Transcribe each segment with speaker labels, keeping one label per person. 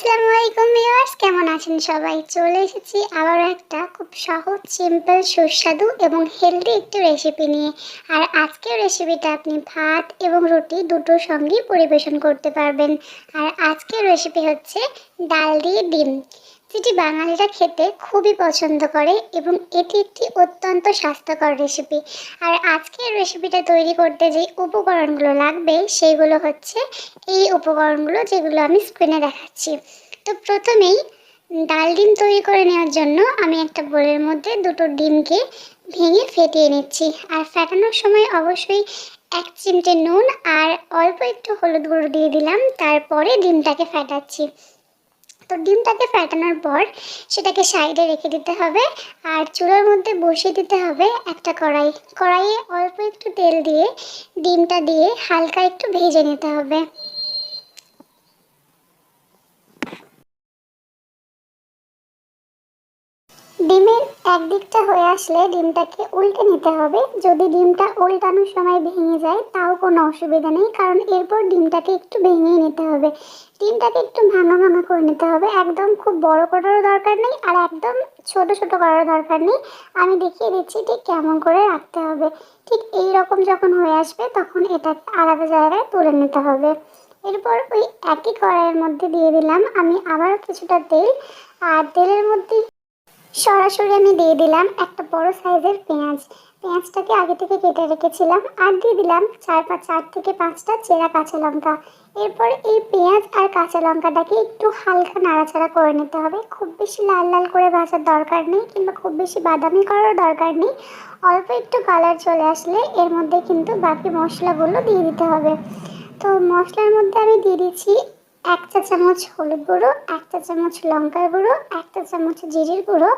Speaker 1: আসসালামু আলাইকুম ভিউয়ার্স, কেমন আছেন সবাই? চলে এসেছি আবারও একটা খুব সহজ সিম্পল সুস্বাদু এবং হেলদি একটি রেসিপি নিয়ে। আর আজকের রেসিপিটা আপনি ভাত এবং রুটি দুটোর সঙ্গেই পরিবেশন করতে পারবেন। আর আজকের রেসিপি হচ্ছে ডাল দিয়ে ডিম। যেটি বাঙালিরা খেতে খুবই পছন্দ করে এবং এটি একটি অত্যন্ত স্বাস্থ্যকর রেসিপি আর আজকের রেসিপিটা তৈরি করতে যে উপকরণগুলো লাগবে, সেইগুলো হচ্ছে এই উপকরণগুলো যেগুলো আমি স্ক্রিনে দেখাচ্ছি। তো প্রথমেই ডাল ডিম তৈরি করে নেওয়ার জন্য আমি একটা বোলের মধ্যে দুটো ডিমকে ভেঙে ফেটিয়ে নিচ্ছি। আর ফেটানোর সময় অবশ্যই এক চিমটে নুন আর অল্প একটু হলুদ গুঁড়ো দিয়ে দিলাম, তারপরে ডিমটাকে ফেটাচ্ছি। তো ডিমটাকে ফেটানোর পর সেটাকে সাইডে রেখে দিতে হবে আর চুলার মধ্যে বসিয়ে দিতে হবে একটা কড়াই। কড়াইয়ে অল্প একটু তেল দিয়ে ডিমটা দিয়ে হালকা একটু ভেজে নিতে হবে। ডিমের একদিকটা হয়ে আসলে ডিমটাকে উল্টে নিতে হবে। যদি ডিমটা উল্টানোর সময় ভেঙে যায়, তাও কোনো অসুবিধা নেই, কারণ এরপর ডিমটাকে একটু ভেঙে নিতে হবে। ডিমটাকে একটু ভাঙা ভাঙা করে নিতে হবে। একদম খুব বড় করারও দরকার নেই আর একদম ছোট ছোট করার দরকার নেই। আমি দেখিয়ে দিচ্ছি ঠিক কেমন করে রাখতে হবে। ঠিক এই রকম যখন হয়ে আসবে, তখন এটা আলাদা জায়গায় তুলে নিতে হবে। এরপর ওই একই কড়াইয়ের মধ্যে দিয়ে দিলাম। আমি আবার কিছুটা তেল। আর তেলের মধ্যে সরাসরি আমি দিয়ে দিলাম একটা বড় সাইজের পেঁয়াজ। পেঁয়াজটাকে আগে থেকে কেটে রেখেছিলাম আর দিয়ে দিলাম চার পাঁচ চার থেকে পাঁচটা চেরা কাঁচা লঙ্কা। এরপর এই পেঁয়াজ আর কাঁচা লঙ্কাটাকে একটু হালকা নাড়াচাড়া করে নিতে হবে। খুব বেশি লাল লাল করে ভাজার দরকার নেই কিংবা খুব বেশি বাদামি করার দরকার নেই। অল্প একটু কালার চলে আসলে এর মধ্যে কিন্তু বাকি মশলাগুলো দিয়ে দিতে হবে। তো মশলার মধ্যে আমি দিয়ে দিচ্ছি এক চা চামচ হলুদ গুঁড়ো এক চা চামচ লঙ্কার গুঁড়ো এক চা চামচ জিরির গুঁড়ো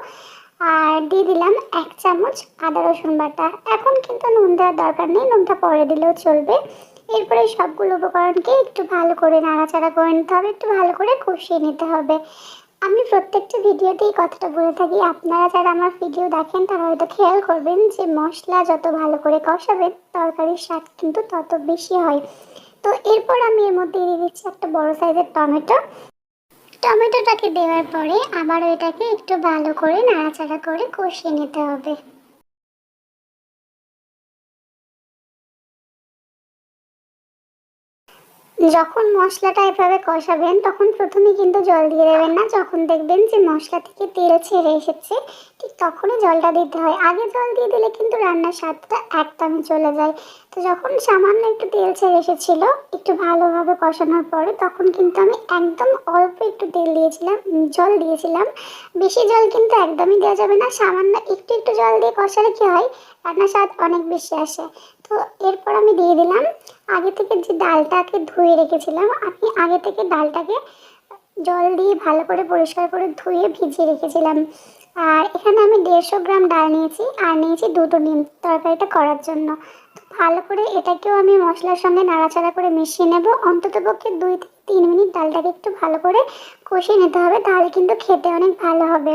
Speaker 1: আর দিয়ে দিলাম এক চামচ আদা রসুন বাটা। এখন কিন্তু নুন দেওয়ার দরকার নেই, নুনটা পরে দিলেও চলবে। এরপরে সবগুলো উপকরণকে একটু ভালো করে নাড়াচাড়া করে নিতে হবে, একটু ভালো করে কষিয়ে নিতে হবে। আমি প্রত্যেকটা ভিডিওতেই কথাটা বলে থাকি, আপনারা যারা আমার ভিডিও দেখেন তারা হয়তো খেয়াল করবেন যে মশলা যত ভালো করে কষাবেন, তরকারির স্বাদ কিন্তু তত বেশি হয়। তো এরপর আমি এর মধ্যে দিয়ে দিচ্ছি একটা বড় সাইজের টমেটো। টমেটোটাকে দেওয়ার পরে আবার এটাকে একটু ভালো করে নাড়াচাড়া করে কষিয়ে নিতে হবে। যখন মশলাটা এভাবে কষাবেন, তখন প্রথমে কিন্তু জল দিয়ে দেবেন না। যখন দেখবেন যে মশলা থেকে তেল ছেড়ে এসেছে, ঠিক তখনই জলটা দিতে হয়। আগে জল দিয়ে দিলে কিন্তু রান্নার স্বাদটা একদমই চলে যায়। তো যখন সামান্য একটু তেল ছেড়ে এসেছিল, একটু ভালোভাবে কষানোর পরে তখন কিন্তু আমি একদম অল্প একটু তেল দিয়েছিলাম, জল দিয়েছিলাম। বেশি জল কিন্তু একদমই দেওয়া যাবে না। সামান্য একটু একটু জল দিয়ে কষালে কী হয়? রান্নার স্বাদ অনেক বেশি আসে। তো এরপর আমি দিয়ে দিলাম। আগে থেকে যে ডালটাকে ধুয়ে রেখেছিলাম, আমি আগে থেকে ডালটাকে জল দিয়ে ভালো করে পরিষ্কার করে ধুয়ে ভিজিয়ে রেখেছিলাম। আর এখানে আমি দেড়শো গ্রাম ডাল নিয়েছি, আর নিয়েছি দুটো ডিম তরকারিটা করার জন্য। তো ভালো করে এটাকেও আমি মশলার সঙ্গে নাড়াচাড়া করে মিশিয়ে নেব। অন্তত পক্ষে দুই থেকে তিন মিনিট ডালটাকে একটু ভালো করে কষিয়ে নিতে হবে, তাহলে কিন্তু খেতে অনেক ভালো হবে।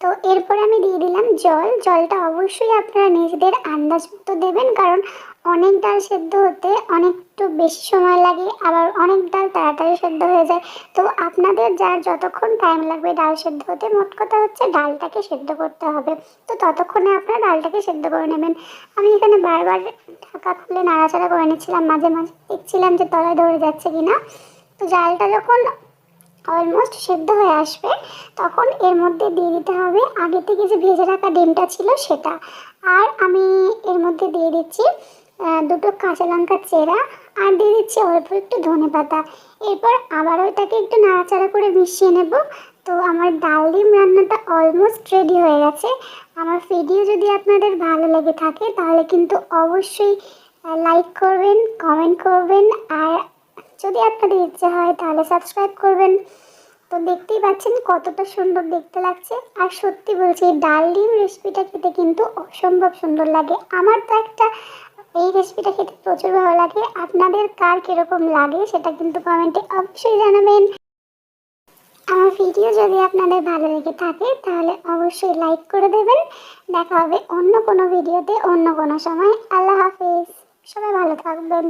Speaker 1: তো এরপরে আমি দিয়ে দিলাম জল। জলটা অবশ্যই আপনারা নিজেদের আন্দাজ মতো দেবেন, কারণ অনেক ডাল সেদ্ধ হতে অনেকটু বেশি সময় লাগে, আবার অনেক ডাল তাড়াতাড়ি সেদ্ধ হয়ে যায়। তো আপনাদের যার যতক্ষণ টাইম লাগবে ডাল সেদ্ধ হতে, মোট কথা হচ্ছে ডালটাকে সেদ্ধ করতে হবে। তো ততক্ষণে আপনারা ডালটাকে সেদ্ধ করে নেবেন। আমি এখানে বারবার ঢাকা খুলে নাড়াচাড়া করে নিচ্ছিলাম, মাঝে মাঝে দেখছিলাম যে তলায় ধরে যাচ্ছে কি না তো ডালটা যখন অলমোস্ট সেদ্ধ হয়ে আসবে, তখন এর মধ্যে দিয়ে দিতে হবে, আগে থেকে যে ভেজে রাখা ডিমটা ছিল সেটা। আর আমি এর মধ্যে দিয়ে দিচ্ছি দুটো কাঁচা লঙ্কার চেরা আর দিয়ে দিচ্ছি অল্প একটু ধনে পাতা। এরপর আবার ওইটাকে একটু নাড়াচাড়া করে মিশিয়ে নেব। তো আমার ডাল ডিম রান্নাটা অলমোস্ট রেডি হয়ে গেছে। আমার ভিডিও যদি আপনাদের ভালো লেগে থাকে, তাহলে কিন্তু অবশ্যই লাইক করবেন কমেন্ট করবেন। আর যদি আপনাদের ইচ্ছে হয়, তাহলে সাবস্ক্রাইব করবেন। তো দেখতেই পাচ্ছেন কতটা সুন্দর দেখতে লাগছে। আর সত্যি বলছি, ডাল ডিম রেসিপিটা খেতে কিন্তু অসম্ভব সুন্দর লাগে। আমার তো একটা এই রেসিপিটা খেতে প্রচুর ভালো লাগে। আপনাদের কার কীরকম লাগে সেটা কিন্তু কমেন্টে অবশ্যই জানাবেন। আমার ভিডিও যদি আপনাদের ভালো লেগে থাকে, তাহলে অবশ্যই লাইক করে দেবেন। দেখা হবে অন্য কোনো ভিডিওতে অন্য কোনো সময়। আল্লাহ হাফিজ। সবাই ভালো থাকবেন।